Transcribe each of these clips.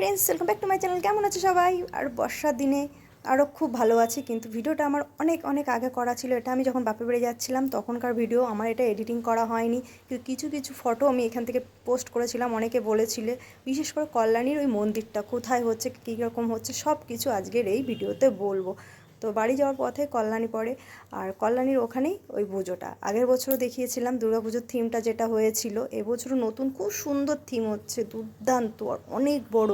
Friends welcome back to my channel কেমন আছে সবাই? আর বর্ষার দিনে আরও খুব ভালো আছে, কিন্তু ভিডিওটা আমার অনেক অনেক আগে করা ছিল। এটা আমি যখন বাপে বেড়ে যাচ্ছিলাম, তখনকার ভিডিও আমার এটা এডিটিং করা হয়নি। কিন্তু কিছু কিছু ফটো আমি এখান থেকে পোস্ট করেছিলাম, অনেকে বলেছিলে, বিশেষ করে কল্যাণীর ওই মন্দিরটা কোথায় হচ্ছে, কী রকম হচ্ছে সব কিছু আজকের এই ভিডিওতে বলব। তো বাড়ি যাওয়ার পথে কল্যাণী পড়ে। আর কল্যাণীর ওখানেই ওই পুজোটা। আগের বছরও দেখিয়েছিলাম দুর্গাপুজোর থিমটা যেটা হয়েছিল। এবছরও নতুন খুব সুন্দর থিম হচ্ছে, দুর্দান্ত অনেক বড়।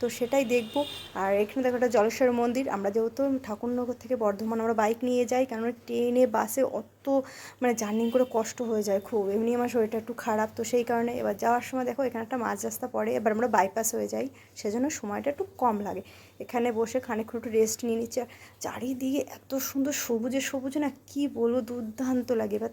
তো সেটাই দেখব। আর এখানে দেখো একটা জলেশ্বর মন্দির। আমরা যেহেতু ঠাকুরনগর থেকে বর্ধমান আমরা বাইক নিয়ে যাই কারণ ট্রেনে বাসে অত মানে জার্নি করে কষ্ট হয়ে যায় খুব। এমনি আমার শরীরটা একটু খারাপ, তো সেই কারণে এবার যাওয়ার সময় দেখো এখানে একটা মাঝ রাস্তা পড়ে, এবার আমরা বাইপাস হয়ে যাই, সেজন্য সময়টা একটু কম লাগে। এখানে বসে খানিকক্ষণ একটু রেস্ট নিয়ে নিচ্ছে চারিদিকে এত সুন্দর সবুজে, সবুজ না কি বলব, দুর্দান্ত লাগে। এবার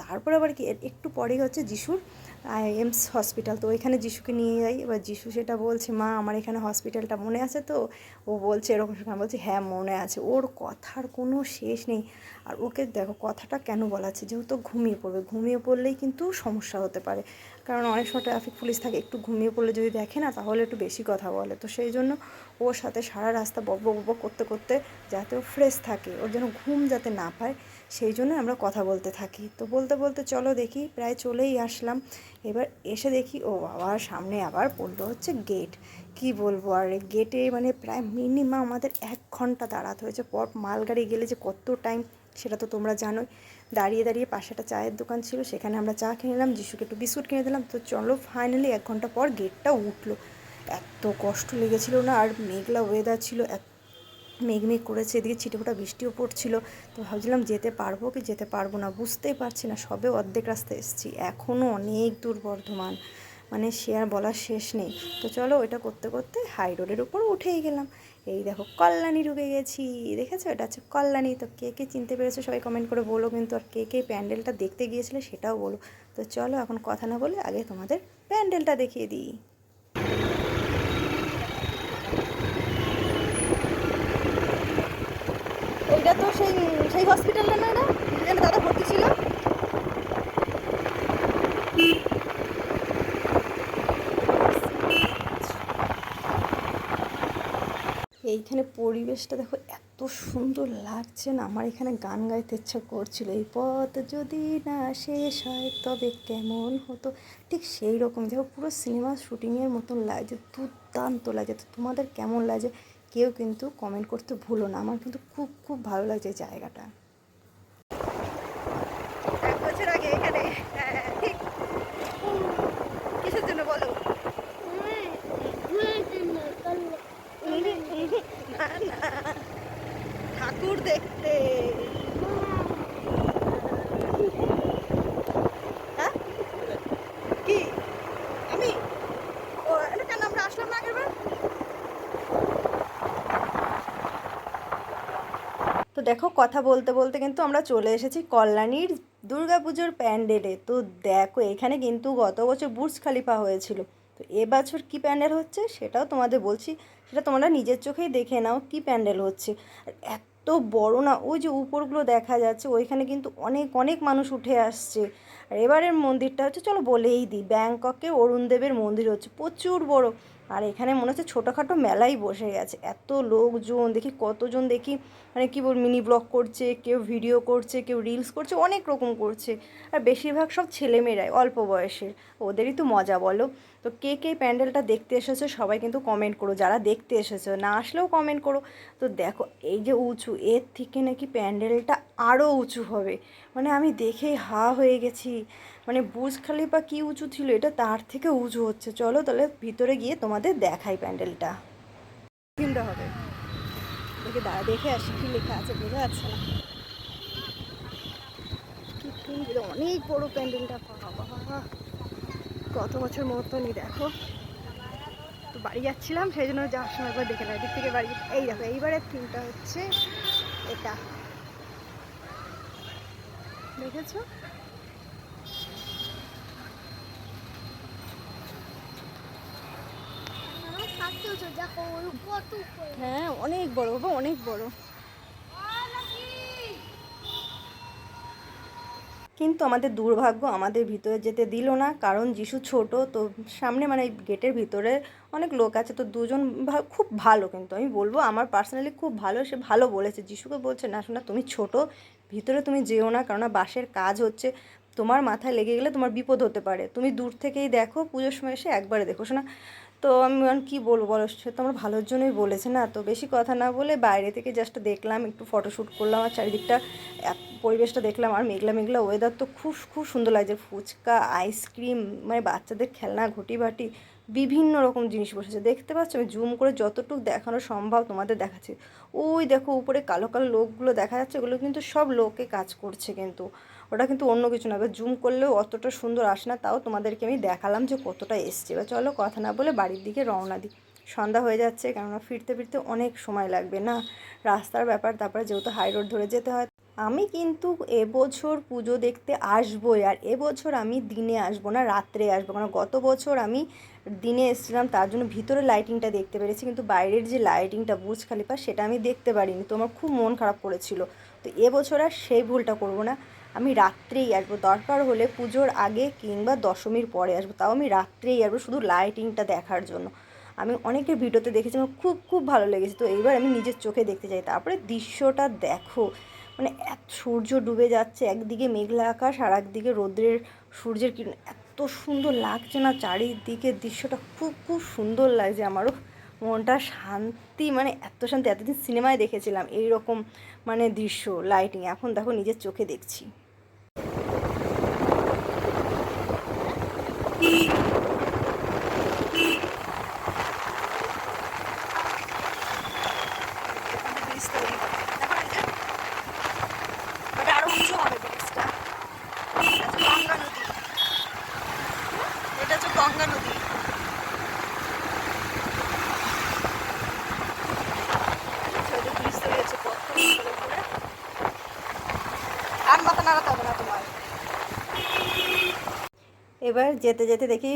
তারপর আবার কি একটু পরেই হচ্ছে যিশুর এমস হসপিটাল, তো ওইখানে যিশুকে নিয়ে যাই। এবার যিশু সেটা বলছে, মা, আমার এখানে হসপিটালটা মনে আছে তো? ও বলছে এরকম সেখানে বলছে হ্যাঁ মনে আছে। ওর কথার কোনো শেষ নেই। আর ওকে দেখো, কথাটা কেন বলাচ্ছে? যেহেতু ঘুমিয়ে পড়বে। ঘুমিয়ে পড়লেই কিন্তু সমস্যা হতে পারে। কারণ অনেক সময় ট্রাফিক পুলিশ থাকে, একটু ঘুমিয়ে পড়লে যদি দেখে না, তাহলে একটু বেশি কথা বলে। তো সেই জন্য ওর সাথে সারা রাস্তা বক বক করতে করতে যাতে ও ফ্রেশ থাকে, ওর যেন ঘুম যাতে না পায় সেই জন্য আমরা কথা বলতে থাকি। তো বলতে বলতে চলো দেখি, প্রায় চলেই আসলাম। এবার এসে দেখি, ও বাবা, সামনে আবার পড়ল হচ্ছে গেট কি বলব আর গেটে মানে প্রায় মিনিমাম আমাদের এক ঘণ্টা দাঁড়াতে হয়েছে। পর মালগাড়ি গেলে যে কত টাইম সেটা তো তোমরা জানোই। দাঁড়িয়ে দাঁড়িয়ে পাশে একটা চায়ের দোকান ছিল, সেখানে আমরা চা কিনে নিলাম, যিশুকে একটু বিস্কুট কিনে দিলাম। তো চলো ফাইনালি এক ঘণ্টা পর গেটটা উঠল। এত কষ্ট লেগেছিল না, আর মেঘলা ওয়েদার ছিল, এত মেঘ মেঘ করেছে, এদিকে ছিটেফোঁটা বৃষ্টিও পড়ছিল। তো ভাবছিলাম যেতে পারব কি যেতে পারব না, বুঝতেই পারছি না, সবে অর্ধেক রাস্তায় এসেছি এখনও অনেক দূর বর্ধমান মানে সে আর বলার শেষ নেই। তো চলো ওইটা করতে করতে হাই রোডের উপর উঠেই গেলাম। এই দেখো কল্যাণী ঢুকে গেছি, দেখেছ? এটা হচ্ছে কল্যাণী। তো কে কে চিনতে পেরেছ সবাই কমেন্ট করে বলো, কিন্তু আর কে কে প্যান্ডেলটা দেখতে গিয়েছিলে সেটাও বলো। তো চলো এখন কথা না বলে আগে তোমাদের প্যান্ডেলটা দেখিয়ে দিই। ওইটা তো সেই সেই হসপিটালটা না এটা যেখানে দাদা ভর্তি ছিল। এইখানে পরিবেশটা দেখো, এত সুন্দর লাগছে না। আমার এখানে গান গাইতে ইচ্ছা করছিল। এই পথ যদি না শেষ হয়, তবে কেমন হতো? ঠিক সেই রকম দেখো পুরো সিনেমা শুটিংয়ের মতন লাগছে, দুর্দান্ত লাগছে। তো তোমাদের কেমন লাগছে? কেউ কিন্তু কমেন্ট করতে ভুলো না। আমার কিন্তু খুব খুব ভালো লাগছে জায়গাটা। এক বছর আগে এখানে কিসের জন্য বলো? ঠাকুর দেখতে হ্যাঁ কি আমি ও এটা কেন আমরা আসলাম না আগের বার তো দেখো, কথা বলতে বলতে কিন্তু আমরা চলে এসেছি কল্যাণীর দুর্গাপুজোর প্যান্ডেলে। তো দেখো, এখানে কিন্তু গত বছর বুর্জ খালিফা হয়েছিল। তো এবছর কী প্যান্ডেল হচ্ছে সেটাও তোমাদের বলছি, সেটা তোমরা নিজের চোখেই দেখে নাও কী প্যান্ডেল হচ্ছে। আর এত বড় না, ওই যে উপরগুলো দেখা যাচ্ছে, ওইখানে কিন্তু অনেক অনেক মানুষ উঠে আসছে। আর এবারের মন্দিরটা হচ্ছে, চলো বলেই দিই, ব্যাংককে অরুণদেবের মন্দির হচ্ছে, প্রচুর বড়। আর এখানে মনে হচ্ছে ছোটোখাটো মেলাই বসে গেছে। এত লোকজন, দেখি কতজন দেখি মানে কী বল মিনি ব্লগ করছে, কেউ ভিডিও করছে, কেউ রিলস করছে, অনেক রকম করছে। আর বেশিরভাগ সব ছেলেমেয়েরাই, অল্প বয়সের। ওদেরই তো মজা, বলো? তো কে কে প্যান্ডেলটা দেখতে এসেছ সবাই কিন্তু কমেন্ট করো। যারা দেখতে এসেছ, না আসলেও কমেন্ট করো। তো দেখো, এই যে উঁচু, এর থেকে নাকি প্যান্ডেলটা আরও উঁচু হবে। মানে আমি দেখেই হা হয়ে গেছি। মানে বুর্জ খালিফা কী উঁচু ছিল, এটা তার থেকে উঁচু হচ্ছে। চলো তাহলে ভিতরে গিয়ে তোমাদের দেখাই প্যান্ডেলটা। কিনতে হবে। দেখে দাঁড়া, দেখে আসি কী লেখা আছে, বোঝা যাচ্ছে না। অনেক বড় প্যান্ডেলটা, বাবা। কত বছর মতনই, দেখো। তো বাড়ি যাচ্ছিলাম, সেই জন্য যাওয়ার সময় একবার দেখে নেয় দিক থেকে বাড়ি এই দেখো, এইবারের থিমটা হচ্ছে এটা। দেখেছ। হ্যাঁ অনেক বড় বাবা, অনেক বড়। কিন্তু আমাদের দুর্ভাগ্য আমাদের ভিতরে যেতে দিল না, কারণ যিশু ছোট, তো সামনে মানে গেটের ভিতরে অনেক লোক আছে, তো দুজন খুব ভালো কিন্তু। আমি বলব, আমার পার্সোনালি খুব ভালো, সে ভালো বলেছে। যিশুকে বলছে, না শোনা, তুমি ছোট ভিতরে তুমি যেও না কেননা বাসের কাজ হচ্ছে তোমার মাথায় লেগে গেলে তোমার বিপদ হতে পারে। তুমি দূর থেকেই দেখো পুজোর সময় এসে একবারে দেখো। শোনা তো আমি বললাম, কী বলব বলো সে তো আমার ভালোর জন্যই বলেছে না? তো বেশি কথা না বলে বাইরে থেকে জাস্ট দেখলাম একটু ফটোশ্যুট করলাম আর চারিদিকটা পরিবেশটা দেখলাম। আর মেঘলা মেঘলা ওয়েদার তো খুব খুব সুন্দর লাগছে। ফুচকা আইসক্রিম মানে বাচ্চাদের খেলনা ঘটি বাটি বিভিন্ন রকম জিনিস বসেছে। দেখতে পাচ্ছ, আমি জুম করে যতটুকু দেখানো সম্ভব তোমাদের দেখাচ্ছি। ওই দেখো, উপরে কালো কালো লোকগুলো দেখা যাচ্ছে, ওগুলো কিন্তু সব লোকে কাজ করছে কিন্তু। ওটা কিন্তু অন্য কিছু না, এবার জুম করলেও অতটা সুন্দর আসে না, তাও তোমাদেরকে আমি দেখালাম যে কতটা এসছে। এবার চলো কথা না বলে বাড়ির দিকে রওনা দিই। সন্ধ্যা হয়ে যাচ্ছে, কেননা ফিরতে ফিরতে অনেক সময় লাগবে না। রাস্তার ব্যাপার, তারপরে যেহেতু হাই রোড ধরে যেতে হয় আমি কিন্তু এবছর পুজো দেখতে আসবোই, আর এবছর আমি দিনে আসব না, রাত্রে আসব। কারণ গত বছর আমি দিনে এসেছিলাম, তার জন্য ভিতরে লাইটিংটা দেখতে পেরেছি, কিন্তু বাইরের যে লাইটিংটা বুর্জ খালিফা, সেটা আমি দেখতে পারিনি। তো আমার খুব মন খারাপ করেছিল। তো এবছর আর সেই ভুলটা করব না। আমি রাত্রেই আসব। দরকার হলে পুজোর আগে কিংবা দশমীর পরে আসব। তাও আমি রাত্রেই আসব শুধু লাইটিংটা দেখার জন্য। আমি অনেকের ভিডিওতে দেখেছি, আমার খুব খুব ভালো লেগেছে। তো এইবার আমি নিজের চোখে দেখতে চাই। তারপরে দৃশ্যটা দেখো। মানে এত সূর্য ডুবে যাচ্ছে, একদিকে মেঘলা আকাশ আর একদিকে রোদ্রের সূর্যের কিরণ। এত সুন্দর লাগছে না চারিদিকে দৃশ্যটা, খুব খুব সুন্দর লাগছে আমারও। মনটা শান্তি মানে এত শান্তি, এতদিন সিনেমায় দেখেছিলাম এই রকম মানে দৃশ্য লাইটিং এখন দেখো নিজের চোখে দেখছি ব্রিজ তৈরি হবে দেখো এই যে ওটা আরও উঁচু হবে ব্রিজটা এটা হচ্ছে গঙ্গা নদী এটা হচ্ছে গঙ্গা নদী আচ্ছা, ওই যে ব্রিজ তৈরি হচ্ছে কত সুন্দর করে। আর মাথা নাড়াতে হবে না তোমার এবার যেতে যেতে দেখি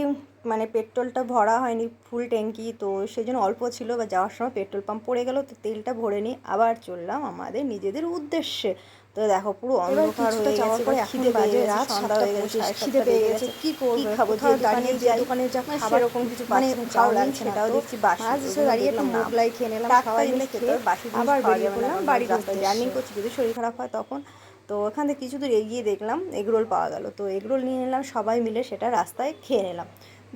মানে পেট্রোলটা ভরা হয়নি ফুল ট্যাঙ্কি তো সেই জন্য অল্প ছিল বা যাওয়ার সময় পেট্রোল পাম্প পড়ে গেল তো তেলটা ভরে নিই আবার চললাম আমাদের নিজেদের উদ্দেশ্যে। তো দেখো পুরো অন্ধকার হয়ে গেছে এবার খিদে বাজে রাত সন্ধ্যা হয়ে গেছে খিদে পেয়ে গেছে কি করব? খাব যে দাঁড়িয়ে যে দোকানে যা খাবার এরকম কিছু মানে ভালো লাগছে সেটাও দেখছি বাসি আজ এসে দাঁড়িয়ে একটা মোগলাই খেয়ে নিলাম খাওয়া মিলে খেতে বাসি আবার বেরিয়ে পড়লাম বাড়ি জার্নি করছি যদি শরীর খারাপ হয় তখন তো ওখান থেকে কিছু দূর এগিয়ে দেখলাম, এগরোল পাওয়া গেল। তো এগরোল নিয়ে নিলাম, সবাই মিলে সেটা রাস্তায় খেয়ে নিলাম।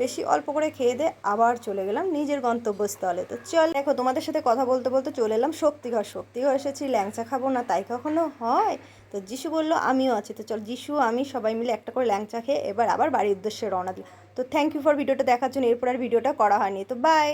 বেশি অল্প করে খেয়ে দিয়ে আবার চলে গেলাম নিজের গন্তব্যস্থলে। তো চল, দেখো তোমাদের সাথে কথা বলতে বলতে চলে এলাম শক্তিঘর শক্তিঘর এসেছি, ল্যাংচা খাব না তাই কখনো হয়? তো যিশু বলল, আমিও আছি। তো চল, যিশু, আমি সবাই মিলে একটা করে ল্যাংচা খেয়ে এবার আবার বাড়ির উদ্দেশ্যে রওনা দিই তো থ্যাংক ইউ ফর ভিডিওটা দেখার জন্য, এরপর আর ভিডিওটা করা হয়নি। তো বাই